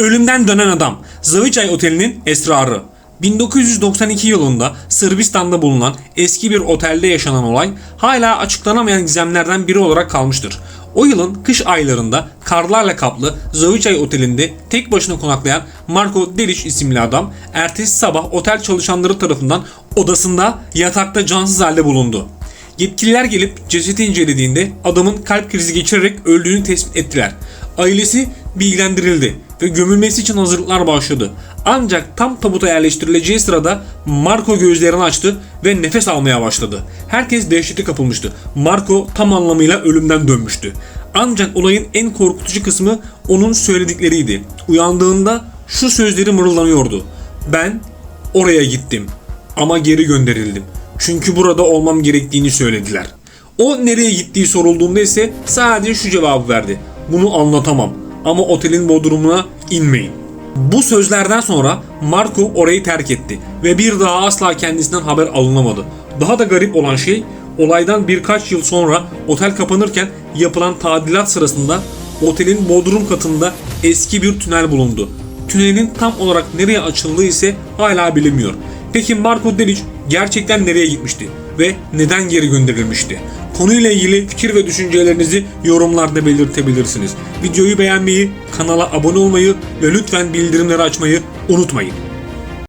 Ölümden dönen adam. Zavicay Oteli'nin esrarı. 1992 yılında Sırbistan'da bulunan eski bir otelde yaşanan olay hala açıklanamayan gizemlerden biri olarak kalmıştır. O yılın kış aylarında karlarla kaplı Zavicay Oteli'nde tek başına konaklayan Marko Delic isimli adam ertesi sabah otel çalışanları tarafından odasında yatakta cansız halde bulundu. Yetkililer gelip cesedi incelediğinde adamın kalp krizi geçirerek öldüğünü tespit ettiler. Ailesi bilgilendirildi ve gömülmesi için hazırlıklar başladı. Ancak tam tabuta yerleştirileceği sırada Marco gözlerini açtı ve nefes almaya başladı. Herkes dehşete kapılmıştı. Marco tam anlamıyla ölümden dönmüştü. Ancak olayın en korkutucu kısmı onun söyledikleriydi. Uyandığında şu sözleri mırıldanıyordu. Ben oraya gittim ama geri gönderildim. Çünkü burada olmam gerektiğini söylediler. O nereye gittiği sorulduğunda ise sadece şu cevabı verdi. Bunu anlatamam ama otelin bodrumuna inmeyin. Bu sözlerden sonra Marco orayı terk etti ve bir daha asla kendisinden haber alınamadı. Daha da garip olan şey olaydan birkaç yıl sonra otel kapanırken yapılan tadilat sırasında otelin bodrum katında eski bir tünel bulundu. Tünelin tam olarak nereye açıldığı ise hala bilinmiyor. Peki Marco Delic gerçekten nereye gitmişti ve neden geri gönderilmişti? Konuyla ilgili fikir ve düşüncelerinizi yorumlarda belirtebilirsiniz. Videoyu beğenmeyi, kanala abone olmayı ve lütfen bildirimleri açmayı unutmayın.